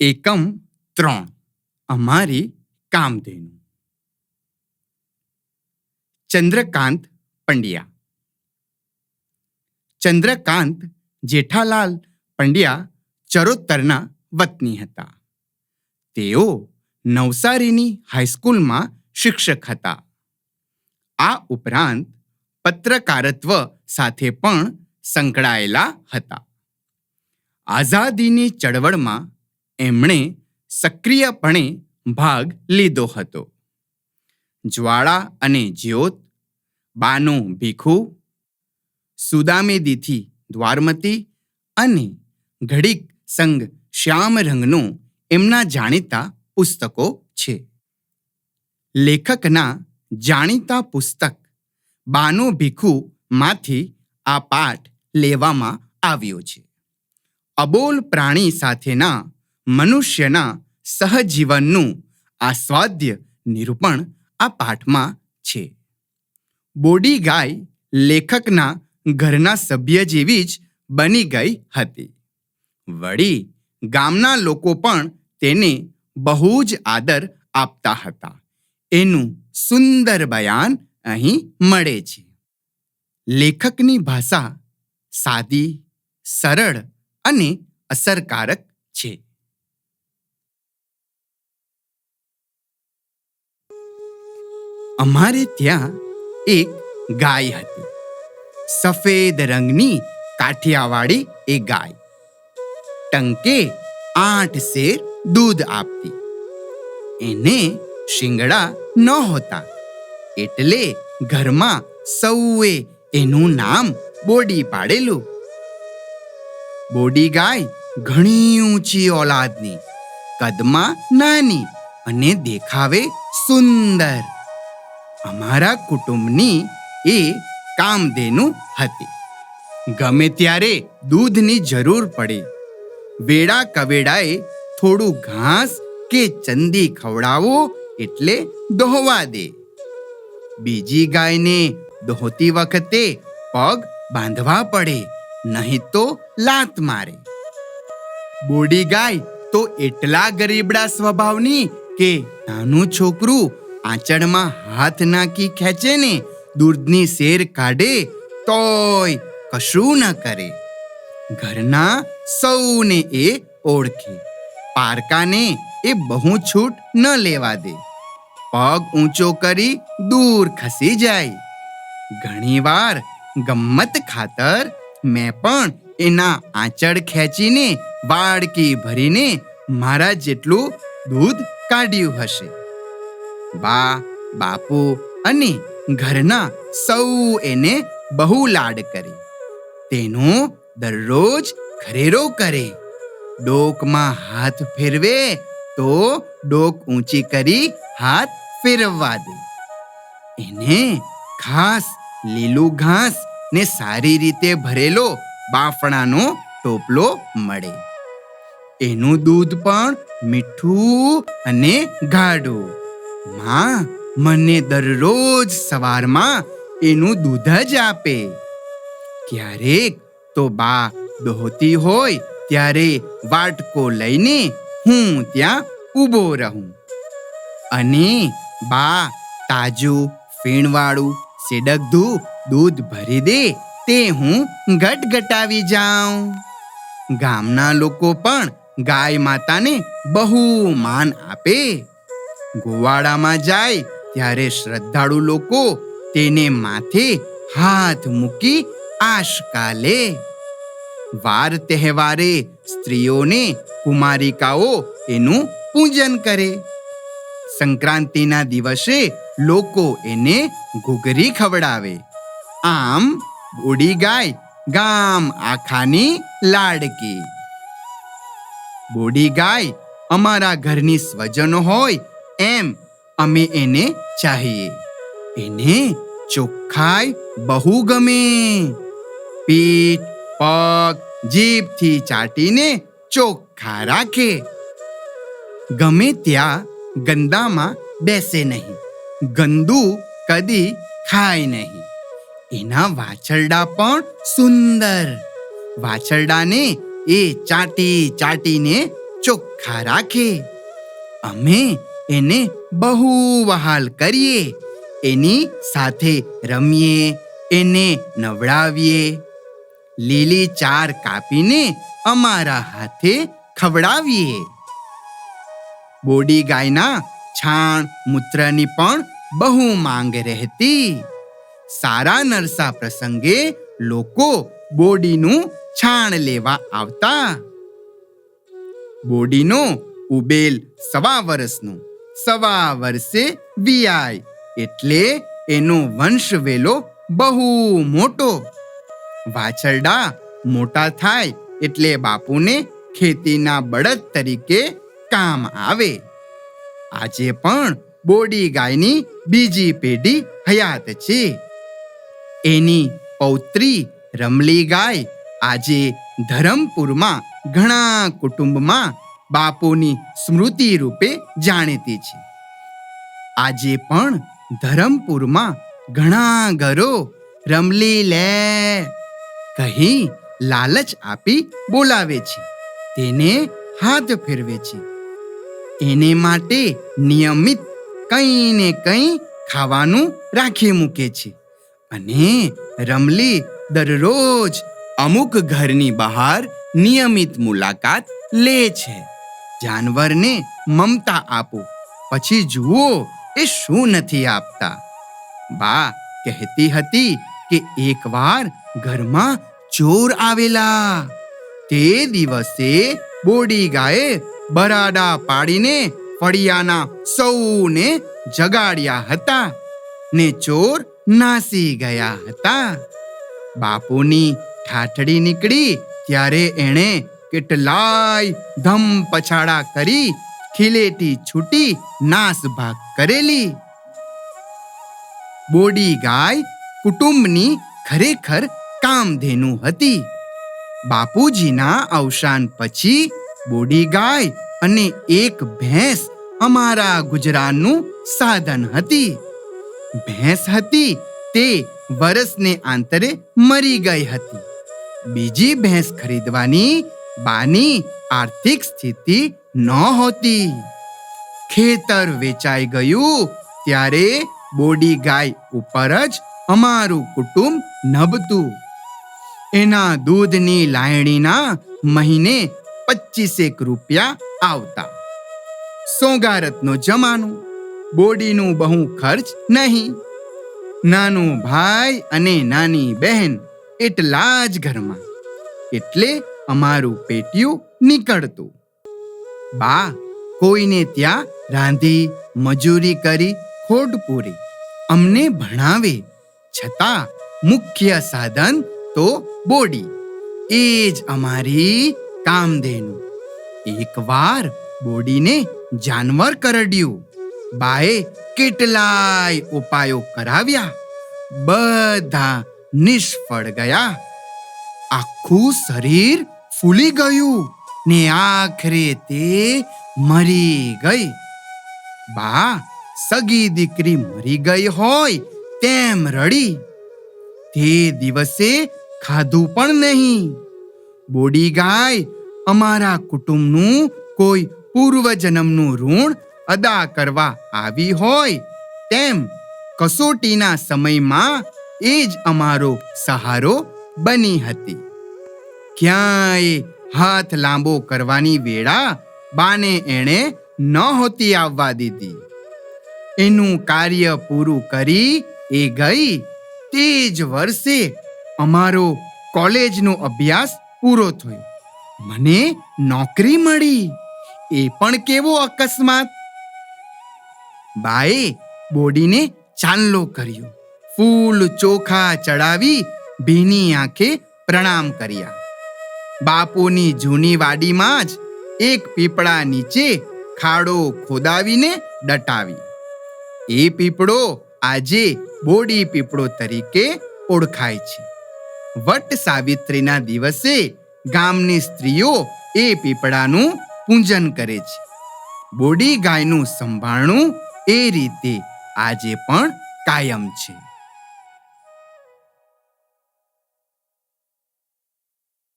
એકમ ત્રણ. અમારી કામધેનુ. ચંદ્રકાંત પંડ્યા. ચંદ્રકાંત જેઠાલાલ પંડ્યા ચરોતરના વતની હતા. તેઓ નવસારીની હાઈસ્કૂલમાં શિક્ષક હતા. આ ઉપરાંત પત્રકારત્વ સાથે પણ સંકળાયેલા હતા. આઝાદીની ચળવળમાં એમણે સક્રિયપણે ભાગ લીધો હતો. જ્વાળા અને જ્યોત, બાનો ભીખુ, સુદામેદીથી દ્વારમતી અને ઘડીક સંગ શ્યામ રંગનું એમના જાણીતા પુસ્તકો છે. લેખકના જાણીતા પુસ્તક બાનો ભીખુ માંથી આ પાઠ લેવામાં આવ્યો છે. અબોલ પ્રાણી સાથેના મનુષ્યના સહજીવનનું આસ્વાદ્ય નિરૂપણ આ પાઠમાં છે. બોડી ગાય લેખકના ઘરના સભ્ય જેવી જ બની ગઈ હતી. વળી ગામના લોકો પણ તેને બહુ જ આદર આપતા હતા. એનું સુંદર બયાન અહીં મળે છે. લેખકની ભાષા સાદી, સરળ અને અસરકારક છે. અમારે ત્યાં એક ગાય હતી. સફેદ રંગની કાઠિયાવાડી એ ગાય. ટંકે આઠ શેર દૂધ આપતી. એને શિંગડા નહોતા. એટલે ઘરમાં સૌએ એનું નામ બોડી પાડેલું. બોડી ગાય ઘણી ઊંચી ઓલાદની, કદમાં નાની અને દેખાવે સુંદર. અમારા કુટુંબની એ કામધેનુ હતી. ગમે ત્યારે દૂધની જરૂર પડે વેડા કવેડાએ થોડું ઘાસ કે ચંદી ખવડાવો એટલે દોહવા દે. બીજી ગાયને દોહતી વખતે પગ બાંધવા પડે, નહીં તો લાત મારે. બોડી ગાય તો એટલા ગરીબડા સ્વભાવની કે નાનું છોકરું આંચળમાં હાથ નાખી ખેંચે ને દૂધની શેર કાઢે, તોય કશું ન કરે. ઘરના સૌને એ ઓળખે. પારકાને એ બહુ છૂટ ન લેવા દે. પગ ઊંચો કરી દૂર ખસી જાય. ઘણીવાર ગમ્મત ખાતર મેં પણ એના આંચળ ખેંચીને બાળકી ભરીને મારા જેટલું દૂધ કાઢ્યું હશે. બા, બાપુ અને ઘરના સૌ એને બહુ લાડ કરે. તેનો દરરોજ ખરેરો કરે. ડોકમાં હાથ ફેરવે તો ડોક ઊંચી કરી હાથ ફેરવવા દે. એને ખાસ લીલું ઘાસ ને સારી રીતે ભરેલો બાફણાનો ટોપલો મળે. એનું દૂધ પણ મીઠું અને ગાઢું માં મને દરરોજ સવારમાં એનું દૂધ જ આપે. ક્યારેક તો બા દોહતી હોય ત્યારે વાટકો લઈને હું ત્યાં ઊભો રહું. અને બા તાજું, ફીણવાળું, સેડકધું દૂધ ભરી દે તે હું ગટગટાવી જાઉં. ગામના લોકો પણ ગાય માતાને બહુ માન આપે. ગોવાડામાં જાય ત્યારે શ્રદ્ધાળુ લોકો તેને માથે હાથ મૂકી આશકાલે વાર તહેવારે સ્ત્રીઓને કુમારિકાઓ એનું પૂજન કરે. સંક્રાંતિના દિવસે લોકો એને ઘૂઘરી ખવડાવે. આમ બોડી ગાય ગામ આખાની લાડકી. બોડી ગાય અમારા ઘરની સ્વજનો હોય એમ અમે એને ચાહીએ. એને ચોખ્ખાઈ બહુ ગમે. પીઠ, પગ, જીભથી ચાટીને ચોખ્ખા રાખે. ગમે ત્યાં ગંદામાં બેસે નહીં. ગંદુ કદી ખાય નહીં. એના વાછરડા પણ સુંદર. વાછરડાને એ ચાટી ચાટીને ચોખ્ખા રાખે. અમે એને બહુ વહાલ કરીએ. એની સાથે રમીએ, એને નવડાવીએ. લીલી ચાર કાપીને અમારા હાથે ખવડાવીએ. બોડી ગાયના છાણ મૂત્રની પણ બહુ માંગ રહેતી. સારા નરસા પ્રસંગે લોકો બોડીનું છાણ લેવા આવતા. બોડીનો ઉબેલ સવા વર્ષનું સવા વર્ષે વિયાય. એટલે એનો વંશ વેલો બહુ મોટો. વાછરડા મોટા થાય એટલે બાપુને ખેતીના બળદ તરીકે કામ આવે. આજે પણ બોડી ગાયની બીજી પેઢી હયાત છે. એની પૌત્રી રમલી ગાય આજે ધરમપુરમાં ઘણા કુટુંબમાં બાપુની સ્મૃતિ રૂપે જાણીતી છે. આજે પણ ધરમપુરમાં ઘણા ઘરો રમલી લે કહી લાલચ આપી બોલાવે છે. તેને હાથ ફેરવે છે. એને માટે નિયમિત કંઈ ને કંઈ ખાવાનું રાખી મૂકે છે અને રમલી દરરોજ અમુક ઘરની બહાર નિયમિત મુલાકાત લે છે. જાનવરને મમતા આપો. પછી જુઓ એ શું નથી આપતા. બા કહેતી હતી કે એકવાર ઘરમાં ચોર આવેલા. તે દિવસે બોડી ગાયે બરાડા પાડીને ફળિયાના સૌને જગાડ્યા હતા ને ચોર નાસી ગયા હતા. બાપુની ઠાઠડી નીકળી ત્યારે એણે કેટલાય ધમ પછાડા કરી ખીલેટી છૂટી નાસ ભાગ કરેલી. બોડી ગાય કુટુંબની ખરેખર કામધેનુ હતી. બાપુજીના અવસાન પછી બોડી ગાય અને એક ભેંસ અમારા ગુજરાનનું સાધન હતી. ભેંસ હતી તે વરસને આંતરે મરી ગઈ હતી. બીજી ભેંસ ખરીદવાની બાની આર્થિક સ્થિતિ નહોતી ખેતર વેચાઈ ગયું ત્યારે બોડી ગાય ઉપર જ અમારું કુટુંબ નભતું. એના દૂધની લાયણીના મહિને પચીસેક રૂપિયા આવતા. સોગારતનો જમાનો, બોડીનું બહુ ખર્ચ નહીં. નાનું ભાઈ અને નાની બહેન એટલા જ ઘરમાં. એટલે અમારું પેટિયું નીકળતું. બા, કોઈને ત્યાં રાંધી, મજૂરી કરી ખોડ પૂરી. અમને ભણાવે. છતાં મુખ્ય સાધન તો બોડી. એ જ અમારી કામધેનુ. એકવાર બોડીને જાનવર કરડ્યું. બાએ કેટલાય ઉપાયો કરાવ્યા. બધા નિષ્ફળ ગયા. આખું શરીર ફૂલી ગયું ને આખરે તે મરી ગઈ. બા, સગી દીકરી મરી ગઈ હોય તેમ રડી. તે દિવસે ખાધું પણ નહીં. બોડી ગાય અમારા કુટુંબનું કોઈ પૂર્વજન્મનું ઋણ અદા કરવા આવી હોય તેમ કસોટીના સમયમાં એ જ અમારો સહારો બની હતી. ક્યાંય હાથ લાંબો કરવાની વેળા બાને એણે નહોતી આવવા દીધી. એનું કાર્ય પૂરું કરી એ ગઈ તે જ વર્ષે અમારો કોલેજનો અભ્યાસ પૂરો થયો. મને નોકરી મળી. એ પણ કેવો અકસ્માત. બાએ બોડીને ચાંદલો કર્યો. ફૂલ ચોખા ચડાવી ભીની આંખે પ્રણામ કર્યા. બાપુની જૂની વાડીમાં જ એક પીપળા નીચે ખાડો ખોદાવીને દટાવી એ પીપળો આજે બોડી પીપળો તરીકે ઓળખાય છે. વટ સાવિત્રીના દિવસે ગામની સ્ત્રીઓ એ પીપળાનું પૂજન કરે છે. બોડી ગાયનું સંભાળણું એ રીતે આજે પણ કાયમ છે.